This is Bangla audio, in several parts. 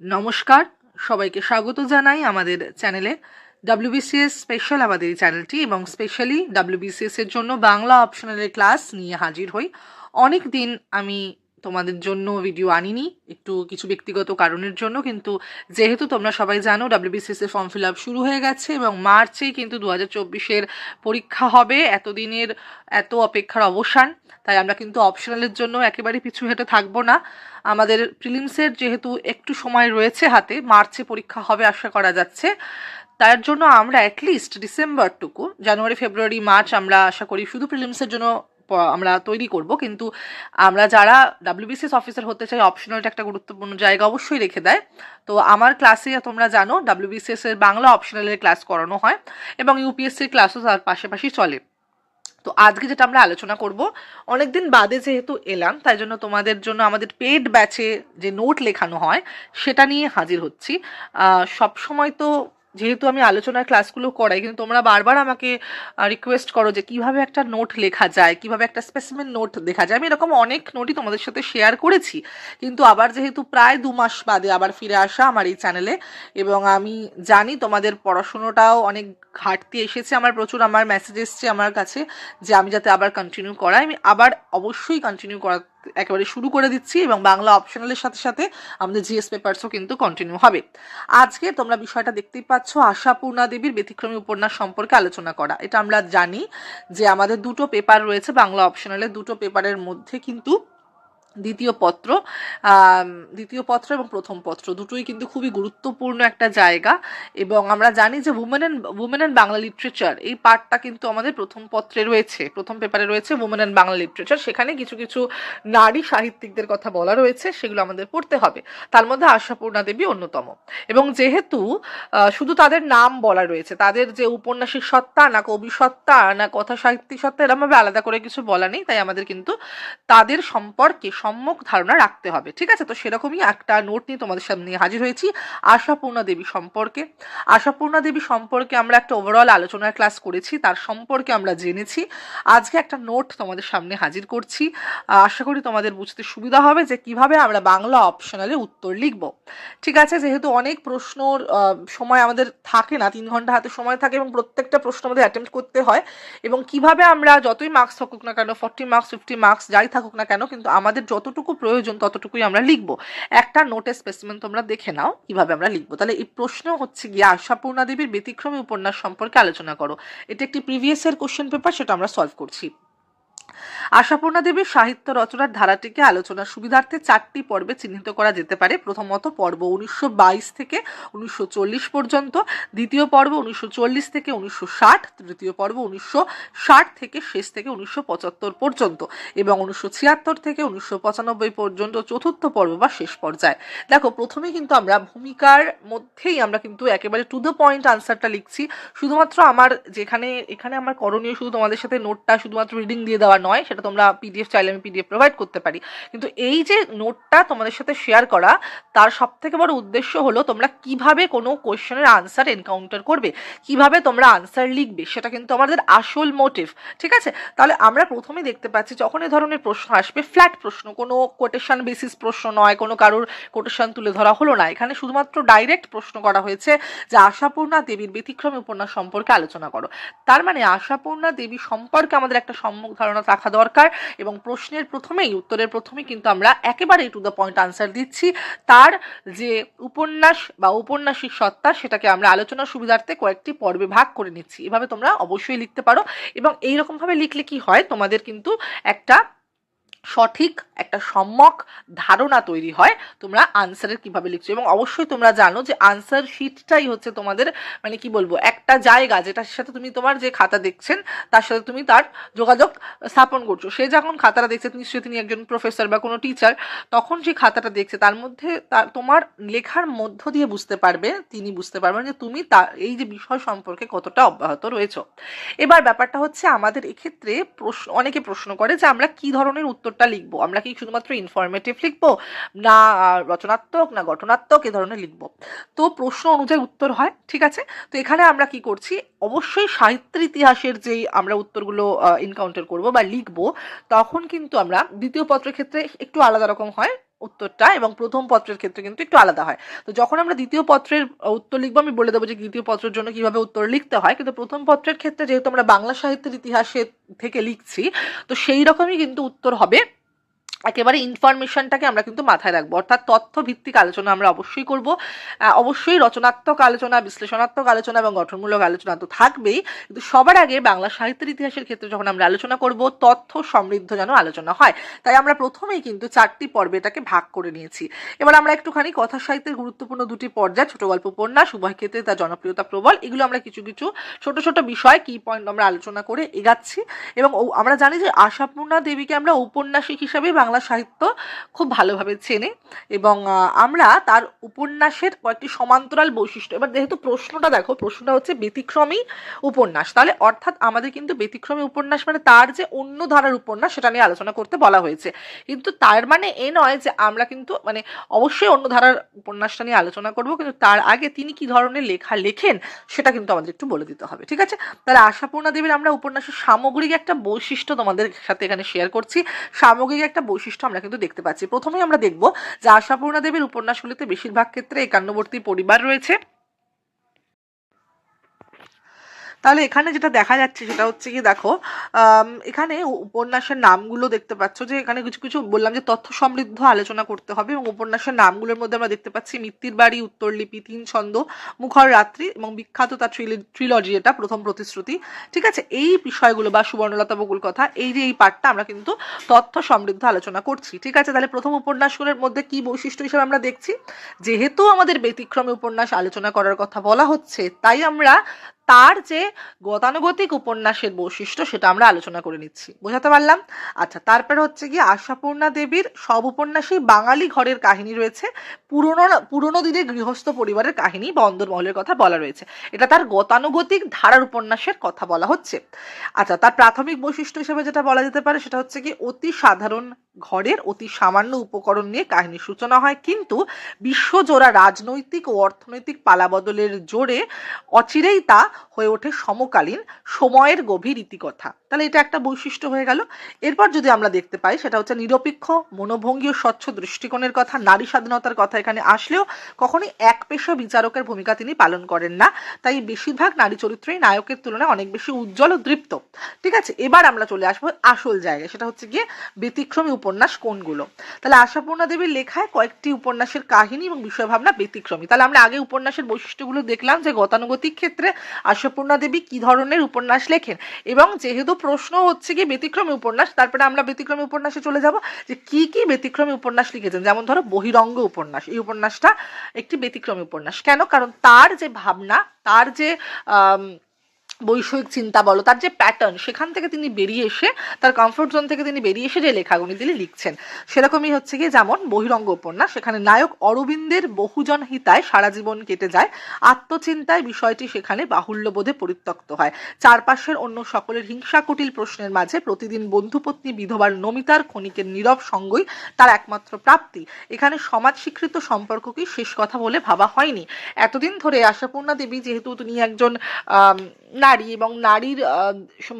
নমস্কার, সবাইকে স্বাগত জানাই আমাদের চ্যানেলে। ডাব্লিউবিসিএস স্পেশাল আমাদের এই চ্যানেলটি এবং স্পেশালি ডাব্লিউবিসিএস এর জন্য বাংলা অপশনালের ক্লাস নিয়ে হাজির হই। অনেক দিন আমি তোমাদের জন্য ভিডিও আনিনি, একটু কিছু ব্যক্তিগত কারণের জন্য, কিন্তু যেহেতু তোমরা সবাই জানো ডাব্লিউবিসিএস এর ফর্ম ফিল আপ শুরু হয়ে গেছে এবং মার্চেই কিন্তু দু হাজার চব্বিশের পরীক্ষা হবে, এতদিনের এত অপেক্ষার অবসান, তাই আমরা কিন্তু অপশনালের জন্য একেবারে পিছু হেঁটে থাকব না। আমাদের প্রিলিমসের যেহেতু একটু সময় রয়েছে হাতে, মার্চে পরীক্ষা হবে আশা করা যাচ্ছে। তার জন্য আমরা অ্যাটলিস্ট ডিসেম্বরটুকু জানুয়ারি ফেব্রুয়ারি মার্চ আমরা আশা করি শুধু প্রিলিমসের জন্য আমরা তৈরি করব। কিন্তু আমরা যারা ডাব্লিউবিসিএস অফিসার হতে চাই অপশনালটা একটা গুরুত্বপূর্ণ জায়গা অবশ্যই রেখে দেয়। তো আমার ক্লাসে তোমরা জানো ডাব্লিউবিসিএস এর বাংলা অপশনালের ক্লাস করানো হয় এবং ইউপিএসসির ক্লাসও তার পাশাপাশি চলে। তো আজকে যেটা আমরা আলোচনা করব, অনেকদিন বাদে যেহেতু এলাম, তাই জন্য তোমাদের জন্য আমাদের পেড ব্যাচে যে নোট লেখানো হয়, সেটা নিয়ে হাজির হচ্ছি। সব সময় তো যেহেতু আমি আলোচনার ক্লাসগুলো করাই, কিন্তু তোমরা বারবার আমাকে রিকোয়েস্ট করো যে কীভাবে একটা নোট লেখা যায়, কীভাবে একটা স্পেসিমেন নোট লেখা যায়। আমি এরকম অনেক নোটই তোমাদের সাথে শেয়ার করেছি, কিন্তু আবার যেহেতু প্রায় দু মাস বাদে আবার ফিরে আসা আমার এই চ্যানেলে এবং আমি জানি তোমাদের পড়াশুনোটাও অনেক ঘাটতি এসেছে, আমার প্রচুর আমার মেসেজ এসছে আমার কাছে, যে আমি যাতে আবার কন্টিনিউ করাই। আমি আবার অবশ্যই কন্টিনিউ করা একেবারে শুরু করে দিচ্ছি এবং বাংলা অপশনালের সাথে সাথে আমাদের জিএস পেপারসও কিন্তু কন্টিনিউ হবে। আজকে তোমরা বিষয়টা দেখতেই পাচ্ছ আশাপূর্ণা দেবীর ব্যতিক্রমী উপন্যাস সম্পর্কে আলোচনা করা। এটা আমরা জানি যে আমাদের দুটো পেপার রয়েছে বাংলা অপশনালের দুটো পেপারের মধ্যে কিন্তু দ্বিতীয় পত্র দ্বিতীয় পত্র এবং প্রথম পত্র দুটোই কিন্তু খুবই গুরুত্বপূর্ণ একটা জায়গা এবং আমরা জানি যে women and women and Bangla literature এই পার্টটা কিন্তু আমাদের প্রথম পত্রে রয়েছে, প্রথম পেপারে রয়েছে উমেন অ্যান্ড বাংলা লিটারেচার সেখানে কিছু কিছু নারী সাহিত্যিকদের কথা বলা রয়েছে, সেগুলো আমাদের পড়তে হবে। তার মধ্যে আশাপূর্ণা দেবী অন্যতম এবং যেহেতু শুধু তাদের নাম বলা রয়েছে, তাদের যে উপন্যাসিক সত্তা না কবি সত্তা না কথা সাহিত্যিক সত্তা এরমভাবে আলাদা করে কিছু বলা নেই, তাই আমাদের কিন্তু তাদের সম্পর্কে সম্যক ধারণা রাখতে হবে। ঠিক আছে? তো সেরকমই একটা নোট নিয়ে তোমাদের সামনে হাজির হয়েছি আশাপূর্ণা দেবী সম্পর্কে। আশাপূর্ণা দেবী সম্পর্কে আমরা একটা ওভারঅল আলোচনার ক্লাস করেছি, তার সম্পর্কে আমরা জেনেছি। আজকে একটা নোট তোমাদের সামনে হাজির করছি। আশা করি তোমাদের বুঝতে সুবিধা হবে যে কীভাবে আমরা বাংলা অপশনালে উত্তর লিখব। ঠিক আছে? যেহেতু অনেক প্রশ্নর সময় আমাদের থাকে না, তিন ঘণ্টা হাতে সময় থাকে এবং প্রত্যেকটা প্রশ্ন আমাদের অ্যাটেম্প্ট করতে হয় এবং কীভাবে আমরা যতই মার্কস থাকুক না কেন ফর্টি মার্কস ফিফটি মার্কস যাই থাকুক না কেন, কিন্তু আমাদের যতটুকু প্রয়োজন ততটুকুই আমরা লিখব। একটা নোটের স্পেসিমেন তোমরা দেখে নাও, কীভাবে আমরা লিখব। তাহলে এই প্রশ্ন হচ্ছে গিয়ে আশাপূর্ণা দেবীর ব্যতিক্রমী উপন্যাস সম্পর্কে আলোচনা করো। এটা একটি প্রিভিয়াস এর কোশ্চেন পেপার সেটা আমরা সলভ করছি। আশাপূর্ণা দেবীর সাহিত্য রচনার ধারাটিকে আলোচনার সুবিধার্থে চারটি পর্বে চিহ্নিত করা যেতে পারে। প্রথমত পর্ব উনিশশো বাইশ থেকে উনিশশো চল্লিশ পর্যন্ত, দ্বিতীয় পর্ব উনিশশো চল্লিশ থেকে উনিশশো ষাট, তৃতীয় পর্ব উনিশশো ষাট থেকে শেষ থেকে উনিশশো পঁচাত্তর পর্যন্ত এবং উনিশশো ছিয়াত্তর থেকে উনিশশো পঁচানব্বই পর্যন্ত চতুর্থ পর্ব বা শেষ পর্যায়ে। দেখো প্রথমে কিন্তু আমরা ভূমিকার মধ্যেই আমরা কিন্তু একেবারে টু দ্য পয়েন্ট আনসারটা লিখছি। শুধুমাত্র আমার যেখানে, এখানে আমার করণীয় শুধু তোমাদের সাথে নোটটা শুধুমাত্র রিডিং দিয়ে দেওয়া নয়, সেটা তোমরা পিডিএফ চাইলে আমি পিডিএফ প্রোভাইড করতে পারি। কিন্তু এই যে নোটটা তোমাদের সাথে শেয়ার করা, তার সব থেকে বড় উদ্দেশ্য হলো তোমরা কীভাবে কোনো কোয়েশ্চেনের আনসার এনকাউন্টার করবে, কীভাবে তোমরা আনসার লিখবে, সেটা কিন্তু আমাদের আসল মোটিভ ঠিক আছে? তাহলে আমরা প্রথমেই দেখতে পাচ্ছি, যখন এই ধরনের প্রশ্ন আসবে ফ্ল্যাট প্রশ্ন, কোনো কোটেশন বেসিস প্রশ্ন নয়, কোনো কারোর কোটেশন তুলে ধরা হলো না। এখানে শুধুমাত্র ডাইরেক্ট প্রশ্ন করা হয়েছে যে আশাপূর্ণা দেবীর ব্যতিক্রমী উপন্যাস সম্পর্কে আলোচনা করো। তার মানে আশাপূর্ণা দেবী সম্পর্কে আমাদের একটা সম্মুখ ধারণা রাখা দরকার এবং প্রশ্নের প্রথমেই, উত্তরের প্রথমে কিন্তু আমরা একেবারে টু দ্য পয়েন্ট আনসার দিচ্ছি। তার যে উপন্যাস বা উপন্যাসিক সত্তা, সেটাকে আমরা আলোচনা সুবিধার্থে কয়েকটি পর্বে ভাগ করে নিচ্ছি। এভাবে তোমরা অবশ্যই লিখতে পারো এবং এইরকমভাবে লিখলে কি হয়? তোমাদের কিন্তু একটা সঠিক একটা সম্যক ধারণা তৈরি হয়, তোমরা আনসারের কীভাবে লিখছো? এবং অবশ্যই তোমরা জানো যে আনসার শিটটাই হচ্ছে তোমাদের মানে কি বলব, একটা জায়গা যেটার সাথে তুমি তোমার যে খাতা দেখছেন, তার সাথে তুমি তার যোগাযোগ স্থাপন করছ। সে যখন খাতাটা দেখছে নিশ্চয়ই তিনি একজন প্রফেসর বা কোনো টিচার তখন যে খাতাটা দেখছে, তার মধ্যে তার, তোমার লেখার মধ্য দিয়ে বুঝতে পারবে, তিনি বুঝতে পারবেন যে তুমি তার এই যে বিষয় সম্পর্কে কতটা অব্যাহত রয়েছো। এবার ব্যাপারটা হচ্ছে আমাদের এক্ষেত্রে প্রশ্ন, অনেকে প্রশ্ন করে যে আমরা কি ধরনের উত্তরটা লিখব। আমরা কি শুধুমাত্র ইনফরমেটিভ লিখব? না রচনাত্মক, না গঠনাত্মক এ ধরনের লিখব। তো প্রশ্ন অনুযায়ী উত্তর হয়, ঠিক আছে? তো এখানে আমরা কি করছি? অবশ্যই সাহিত্যের ইতিহাসের যেই আমরা উত্তরগুলো ইনকাউন্টার করব বা লিখব, তখন কিন্তু আমরা দ্বিতীয় পত্রের ক্ষেত্রে একটু আলাদা রকম হয়। উত্তরটা এবং প্রথম পত্রের ক্ষেত্রে কিন্তু একটু আলাদা হয়। তো যখন আমরা দ্বিতীয় পত্রের উত্তর লিখব, আমি বলে দেবো যে দ্বিতীয় পত্রের জন্য কীভাবে উত্তর লিখতে হয়। কিন্তু প্রথম পত্রের ক্ষেত্রে যেহেতু আমরা বাংলা সাহিত্যের ইতিহাসে থেকে লিখছি, তো সেই রকমই কিন্তু উত্তর হবে একেবারে ইনফরমেশনটাকে আমরা কিন্তু মাথায় রাখব। অর্থাৎ তথ্য ভিত্তিক আলোচনা আমরা অবশ্যই করব। অবশ্যই রচনাত্মক আলোচনা, বিশ্লেষণাত্মক আলোচনা এবং গঠনমূলক আলোচনা তো থাকবেই। কিন্তু সবার আগে বাংলা সাহিত্যের ইতিহাসের ক্ষেত্রে যখন আমরা আলোচনা করব, তথ্য সমৃদ্ধ যেন আলোচনা হয়। তাই আমরা প্রথমেই কিন্তু চারটি পর্বে এটাকে ভাগ করে নিয়েছি। এবার আমরা একটুখানি কথা সাহিত্যের গুরুত্বপূর্ণ দুটি পর্যায়, ছোট গল্প উপন্যাস, উভয় ক্ষেত্রে তার জনপ্রিয়তা প্রবল, এগুলো আমরা কিছু কিছু ছোট ছোট বিষয় কি পয়েন্ট আমরা আলোচনা করে এগাচ্ছি। এবং আমরা জানি যে আশাপূর্ণা দেবীকে আমরা ঔপন্যাসিক হিসাবেই বাংলা সাহিত্য খুব ভালোভাবে চেনে এবং আমরা তার উপন্যাসের কয়েকটি সমান্তরাল বৈশিষ্ট্য, এবার যেহেতু প্রশ্নটা দেখো, প্রশ্নটা হচ্ছে ব্যতিক্রমী উপন্যাস, তাহলে অর্থাৎ আমাদের কিন্তু ব্যতিক্রমী উপন্যাস মানে তার যে অন্য ধারার উপন্যাস সেটা নিয়ে আলোচনা করতে বলা হয়েছে। কিন্তু তার মানে এ নয় যে আমরা কিন্তু মানে অবশ্যই অন্য ধারার উপন্যাসটা নিয়ে আলোচনা করব, কিন্তু তার আগে তিনি কি ধরনের লেখা লেখেন সেটা কিন্তু আমাদের একটু বলে দিতে হবে, ঠিক আছে? তাহলে আশাপূর্ণা দেবীর আমরা উপন্যাসের সামগ্রিক একটা বৈশিষ্ট্য তোমাদের সাথে এখানে শেয়ার করছি। সামগ্রিক একটা বৈশিষ্ট্য আমরা কিন্তু দেখতে পাচ্ছি। প্রথমেই আমরা দেখব যে আশাপূর্ণা দেবীর উপন্যাসগুলিতে বেশিরভাগ ক্ষেত্রে একান্নবর্তী পরিবার রয়েছে। তাহলে এখানে যেটা দেখা যাচ্ছে সেটা হচ্ছে কি দেখো এখানে উপন্যাসের নামগুলো দেখতে পাচ্ছ যে এখানে কিছু কিছু বললাম যে তথ্য সমৃদ্ধ আলোচনা করতে হবে এবং উপন্যাসের নামগুলোর মধ্যে আমরা দেখতে পাচ্ছি মিত্তির বাড়ি উত্তরলিপি তিন ছন্দ, মুখর রাত্রি এবং বিখ্যাত তার ট্রিলজি এটা প্রথম প্রতিশ্রুতি। ঠিক আছে, এই বিষয়গুলো বা সুবর্ণলতা বকুল কথা, এই যে এই পার্টটা আমরা কিন্তু তথ্য সমৃদ্ধ আলোচনা করছি। ঠিক আছে, তাহলে প্রথম উপন্যাসগুলোর মধ্যে কি বৈশিষ্ট্য হিসেবে আমরা দেখছি? যেহেতু আমাদের ব্যতিক্রমী উপন্যাস আলোচনা করার কথা বলা হচ্ছে, তাই আমরা তার যে গতানুগতিক উপন্যাসের বৈশিষ্ট্য সেটা আমরা আলোচনা করে নিচ্ছি। বোঝাতে পারলাম? আচ্ছা তারপরে হচ্ছে কি আশাপূর্ণা দেবীর সব উপন্যাসেই বাঙালি ঘরের কাহিনী রয়েছে। পুরনো পুরনো দিনের গৃহস্থ পরিবারের কাহিনী বা অন্দরমহলের কথা বলা রয়েছে। এটা তার গতানুগতিক ধারার উপন্যাসের কথা বলা হচ্ছে। আচ্ছা তার প্রাথমিক বৈশিষ্ট্য হিসেবে যেটা বলা যেতে পারে সেটা হচ্ছে কি অতি সাধারণ ঘরের অতি সামান্য উপকরণ নিয়ে কাহিনীর সূচনা হয়, কিন্তু বিশ্বজোড়া রাজনৈতিক ও অর্থনৈতিক পালাবদলের জোরে অচিরেই তা হয়ে ওঠে সমকালীন সময়ের গভীর ইতিকথা। তাহলে এটা একটা বৈশিষ্ট্য হয়ে গেল। এরপর যদি আমরা দেখতে পাই, সেটা হচ্ছে নিরপেক্ষ মনোভঙ্গী ও স্বচ্ছ দৃষ্টিকোণের কথা, নারী স্বাধীনতার কথা এখানে আসলেও কখনোই এক পেশা বিচারকের ভূমিকা তিনি পালন করেন না। তাই বেশিরভাগ নারী চরিত্রই নায়কের তুলনায় অনেক বেশি উজ্জ্বল ও দৃপ্ত। ঠিক আছে, এবার আমরা চলে আসব আসল জায়গায়, সেটা হচ্ছে গিয়ে ব্যতিক্রমী উপন্যাস কোনগুলো? তাহলে আশাপূর্ণা দেবীর লেখায় কয়েকটি উপন্যাসের কাহিনী এবং বিষয়ভাবনা ব্যতিক্রমী। তাহলে আমরা আগে উপন্যাসের বৈশিষ্ট্যগুলো দেখলাম যে গতানুগতিক ক্ষেত্রে আশাপূর্ণা দেবী কি ধরনের উপন্যাস লেখেন এবং যেহেতু প্রশ্ন হচ্ছে কি ব্যতিক্রমী উপন্যাস, তারপরে আমরা ব্যতিক্রমী উপন্যাসে চলে যাব, যে কি কি ব্যতিক্রমী উপন্যাস লিখেছেন? যেমন ধরো বহিরঙ্গ উপন্যাস, এই উপন্যাসটা একটি ব্যতিক্রমী উপন্যাস। কেন? কারণ তার যে ভাবনা, তার যে বৈষয়িক চিন্তা বলো, তার যে প্যাটার্ন সেখান থেকে তিনি বেরিয়ে এসে, তার কমফোর্ট জোন থেকে তিনি বেরিয়ে এসে যে লেখাগুলি তিনি লিখছেন, সেরকমই হচ্ছে কি যেমন বহিরঙ্গ উপন্যাস, সেখানে নায়ক অরবিন্দের বহুজন হিতায় সারা জীবন কেটে যায়, আত্মচিন্তায় বিষয়টি সেখানে বাহুল্যবোধে পরিত্যক্ত হয়। চারপাশের অন্য সকলের হিংসা কুটিল প্রশ্নের মাঝে প্রতিদিন বন্ধুপত্নী বিধবার নমিতার ক্ষণিকের নীরব সঙ্গই তার একমাত্র প্রাপ্তি। এখানে সমাজ স্বীকৃত সম্পর্ককেই শেষ কথা বলে ভাবা হয়নি। এতদিন ধরে আশাপূর্ণা দেবী যেহেতু তিনি একজন নারী এবং নারীর আহ,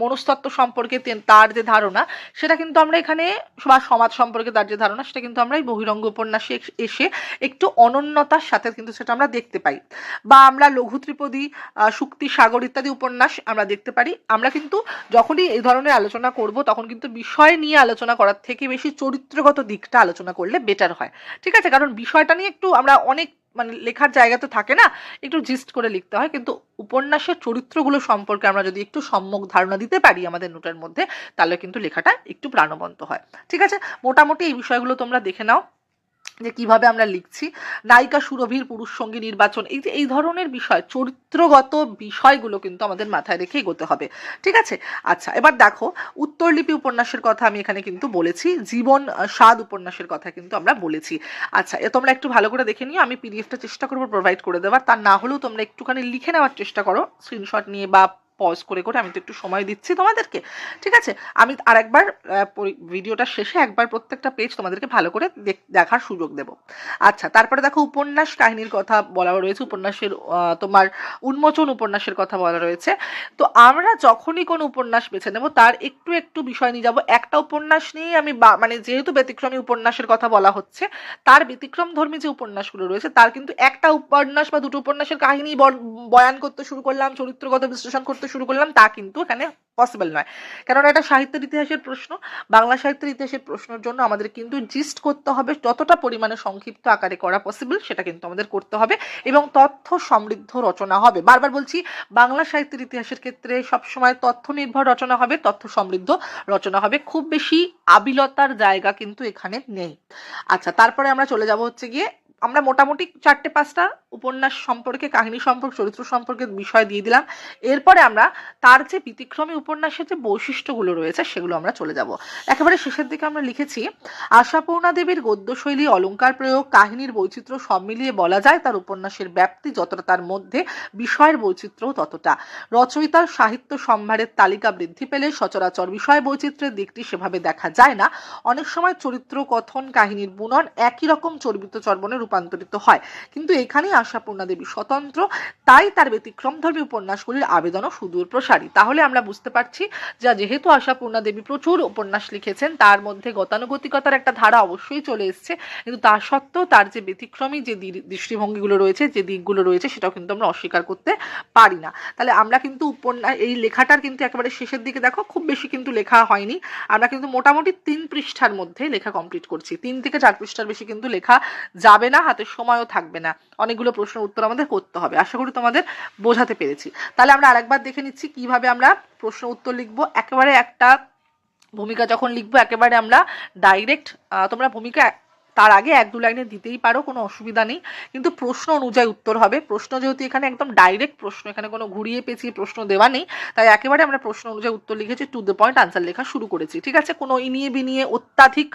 মনস্তত্ত্ব সম্পর্কে তার যে ধারণা সেটা কিন্তু আমরা এখানে বা সমাজ সম্পর্কে তার যে ধারণা সেটা কিন্তু আমরা এই বহিরঙ্গ উপন্যাসে এসে একটু অনন্যতার সাথে কিন্তু সেটা আমরা দেখতে পাই। বা আমরা লঘু ত্রিপদী শুক্তি সাগর ইত্যাদি উপন্যাস আমরা দেখতে পারি। আমরা কিন্তু যখনই এই ধরনের আলোচনা করব তখন কিন্তু বিষয় নিয়ে আলোচনা করার থেকে বেশি চরিত্রগত দিকটা আলোচনা করলে বেটার হয়। ঠিক আছে? কারণ বিষয়টা নিয়ে একটু আমরা অনেক মানে লেখার জায়গা তো থাকে না, একটু জিস্ট করে লিখতে হয়। কিন্তু উপন্যাসের চরিত্রগুলো সম্পর্কে আমরা যদি একটু সম্যক ধারণা দিতে পারি আমাদের নোটের মধ্যে, তাহলে কিন্তু লেখাটা একটু প্রাণবন্ত হয়। ঠিক আছে? মোটামুটি এই বিষয়গুলো তোমরা দেখে নাও। যে কীভাবে আমরা লিখছি। নায়িকা সুরভির পুরুষ সঙ্গী নির্বাচন, এই যে, এই ধরনের বিষয়, চরিত্রগত বিষয়গুলো কিন্তু আমাদের মাথায় রেখে এগোতে হবে। ঠিক আছে? আচ্ছা এবার দেখো উত্তরলিপি উপন্যাসের কথা আমি এখানে কিন্তু বলেছি, জীবন স্বাদ উপন্যাসের কথা কিন্তু আমরা বলেছি। আচ্ছা এ, তোমরা একটু ভালো করে দেখে নিও, আমি পিডিএফটা চেষ্টা করব প্রোভাইড করে দেওয়ার। তার না হলেও তোমরা একটুখানি লিখে নেওয়ার চেষ্টা করো স্ক্রিনশট নিয়ে বা পজ করে করে আমি তো একটু সময় দিচ্ছি তোমাদেরকে, ঠিক আছে? আমি আর একবার ভিডিওটা শেষে একবার প্রত্যেকটা পেজ তোমাদেরকে ভালো করে দেখ- দেখার সুযোগ দেব। আচ্ছা তারপরে দেখো উপন্যাস কাহিনীর কথা বলা রয়েছে, উপন্যাসের তোমার উন্মোচন উপন্যাসের কথা বলা রয়েছে। তো আমরা যখনই কোনো উপন্যাস বেছে নেব, তার একটু একটু বিষয় নিয়ে যাব। একটা উপন্যাস নিয়ে আমি মানে যেহেতু ব্যতিক্রমী উপন্যাসের কথা বলা হচ্ছে, তার ব্যতিক্রম ধর্মী যে উপন্যাসগুলো রয়েছে, তার কিন্তু একটা উপন্যাস বা দুটো উপন্যাসের কাহিনী বয়ান করতে শুরু করলাম, চরিত্রগত বিশ্লেষণ করতে শুরু করলাম, তা কিন্তু এখানে পসিবল নয়। কেননা এটা সাহিত্যের ইতিহাসের প্রশ্ন। বাংলা সাহিত্যের ইতিহাসের প্রশ্নের জন্য আমাদের কিন্তু জিস্ট করতে হবে, যতটা পরিমাণে সংক্ষিপ্ত আকারে করা পসিবল সেটা কিন্তু আমাদের করতে হবে এবং তথ্য সমৃদ্ধ রচনা হবে। বারবার বলছি, বাংলা সাহিত্যের ইতিহাসের ক্ষেত্রে সবসময় তথ্য নির্ভর রচনা হবে, তথ্য সমৃদ্ধ রচনা হবে। খুব বেশি আবিলতার জায়গা কিন্তু এখানে নেই। আচ্ছা তারপরে আমরা চলে যাব হচ্ছে গিয়ে আমরা মোটামুটি চারটে পাঁচটা উপন্যাস সম্পর্কে, কাহিনী সম্পর্কে, চরিত্র সম্পর্কে বিষয় দিয়ে দিলাম। এরপরে আমরা তার যে ব্যতিক্রমী উপন্যাসের যে বৈশিষ্ট্যগুলো রয়েছে, সেগুলো আমরা চলে যাব। একেবারে শেষের দিকে আমরা লিখেছি, আশাপূর্ণা দেবীর গদ্যশৈলী অলঙ্কার প্রয়োগ, কাহিনীর বৈচিত্র্য সব মিলিয়ে বলা যায় তার উপন্যাসের ব্যাপ্তি যতটা তার মধ্যে, বিষয়ের বৈচিত্র্য ততটা। রচয়িতার সাহিত্য সম্ভারের তালিকা বৃদ্ধি পেলে সচরাচর বিষয় বৈচিত্র্যের দিকটি সেভাবে দেখা যায় না। অনেক সময় চরিত্র, কথন, কাহিনীর বুনন একই রকম চর্বিত চর্বণে রূপান্তরিত হয়। কিন্তু এখানেই আশাপূর্ণা দেবী স্বতন্ত্র, তাই তার ব্যতিক্রমধর্মী উপন্যাসগুলির আবেদনও সুদূর প্রসারী তাহলে আমরা বুঝতে পারছি যা যেহেতু আশাপূর্ণা দেবী প্রচুর উপন্যাস লিখেছেন, তার মধ্যে গতানুগতিকতার একটা ধারা অবশ্যই চলে এসছে। কিন্তু তা সত্ত্বেও তার যে ব্যতিক্রমী যে দৃষ্টিভঙ্গিগুলো রয়েছে, যে দিকগুলো রয়েছে, সেটাও কিন্তু আমরা অস্বীকার করতে পারি না। তাহলে আমরা কিন্তু উপন্যাস এই লেখাটার কিন্তু একেবারে শেষের দিকে দেখো, খুব বেশি কিন্তু লেখা হয়নি। আমরা কিন্তু মোটামুটি তিন পৃষ্ঠার মধ্যে লেখা কমপ্লিট করছি। তিন থেকে চার পৃষ্ঠার বেশি কিন্তু লেখা যাবে না। হাতে সময়ও থাকবে না। অনেকগুলো প্রশ্ন উত্তর আমাদের করতে হবে। আশা করি তোমাদের বোঝাতে পেরেছি। তাহলে আমরা আরেকবার দেখে নিচ্ছি কীভাবে আমরা প্রশ্ন উত্তর লিখব। একেবারে একটা ভূমিকা যখন লিখব, একেবারে আমরা ডাইরেক্ট তোমরা ভূমিকা তার আগে এক দু লাইনে দিতেই পারো, কোনো অসুবিধা নেই। কিন্তু প্রশ্ন অনুযায়ী উত্তর হবে। প্রশ্ন যেহেতু এখানে একদম ডাইরেক্ট প্রশ্ন, এখানে কোনো ঘুরিয়ে পেঁচিয়ে প্রশ্ন দেওয়া নেই। তাই একেবারে আমরা প্রশ্ন অনুযায়ী উত্তর লিখেছি টু দ্য পয়েন্ট আনসার লেখা শুরু করেছি। ঠিক আছে? কোনো ইনিয়ে বিনিয়ে অত্যাধিক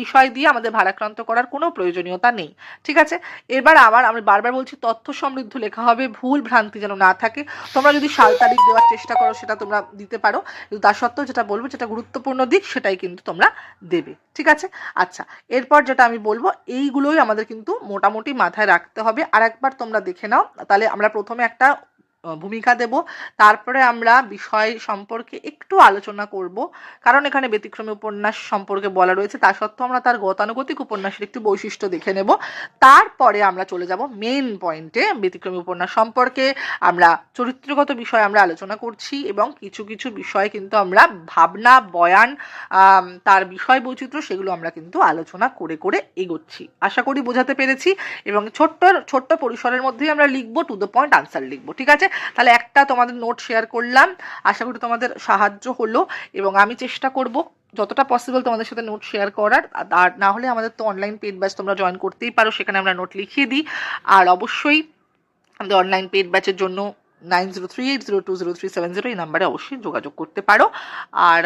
বিষয় দিয়ে আমাদের ভারাক্রান্ত করার কোনো প্রয়োজনীয়তা নেই। ঠিক আছে? এবার আবার আমি বারবার বলছি, তথ্য সমৃদ্ধ লেখা হবে, ভুল ভ্রান্তি যেন না থাকে। তোমরা যদি সাল তারিখ দেওয়ার চেষ্টা করো, সেটা তোমরা দিতে পারো। কিন্তু তা সত্ত্বেও যেটা বলব, যেটা গুরুত্বপূর্ণ দিক, সেটাই কিন্তু তোমরা দেবে। ঠিক আছে? আচ্ছা এরপর যেটা আমি বলব, এইগুলোই আমাদের কিন্তু মোটামুটি মাথায় রাখতে হবে। আর একবার তোমরা দেখে নাও, তাহলে আমরা প্রথমে একটা ভূমিকা দেব। তারপরে আমরা বিষয় সম্পর্কে একটু আলোচনা করব। কারণ এখানে ব্যতিক্রমী উপন্যাস সম্পর্কে বলা রয়েছে, তা সত্ত্বেও আমরা তার গতানুগতিক উপন্যাসের একটু বৈশিষ্ট্য দেখে নেব। তারপরে আমরা চলে যাব মেন পয়েন্টে ব্যতিক্রমী উপন্যাস সম্পর্কে। আমরা চরিত্রগত বিষয় আমরা আলোচনা করছি এবং কিছু কিছু বিষয় কিন্তু আমরা ভাবনা, বয়ান তার বিষয় বৈচিত্র্য সেগুলো আমরা কিন্তু আলোচনা করে করে এগোচ্ছি। আশা করি বোঝাতে পেরেছি এবং ছোট্ট ছোট্ট পরিসরের মধ্যেই আমরা লিখব টু দ্য পয়েন্ট আনসার লিখব, ঠিক আছে? তাহলে একটা তোমাদের নোট শেয়ার করলাম। আশা করি তোমাদের সাহায্য হলো এবং আমি চেষ্টা করব যতটা পসিবল তোমাদের সাথে নোট শেয়ার করার। আর- না হলে আমাদের তো অনলাইন পেড ব্যাচ তোমরা জয়েন করতেই পারো, সেখানে আমরা নোট লিখিয়ে দিই। আর অবশ্যই আমাদের অনলাইন পেড ব্যাচের জন্য nine zero three eight zero two zero three seven zero এই নাম্বারে অবশ্যই যোগাযোগ করতে পারো। আর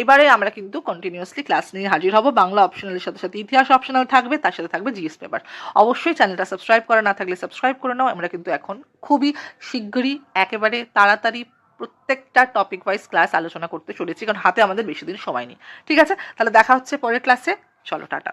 এবারে আমরা কিন্তু কন্টিনিউয়াসলি ক্লাস নিয়ে হাজির হব। বাংলা অপশনালের সাথে সাথে ইতিহাস অপশনাল থাকবে, তার সাথে থাকবে জিএস পেপার অবশ্যই চ্যানেলটা সাবস্ক্রাইব করা না থাকলে সাবস্ক্রাইব করে নাও। আমরা কিন্তু এখন খুবই শীঘ্রই একেবারে তাড়াতাড়ি প্রত্যেকটা টপিক ওয়াইজ ক্লাস আলোচনা করতে চলেছি, কারণ হাতে আমাদের বেশি দিন সময় নেই। ঠিক আছে? তাহলে দেখা হচ্ছে পরের ক্লাসে চলো, টাটা।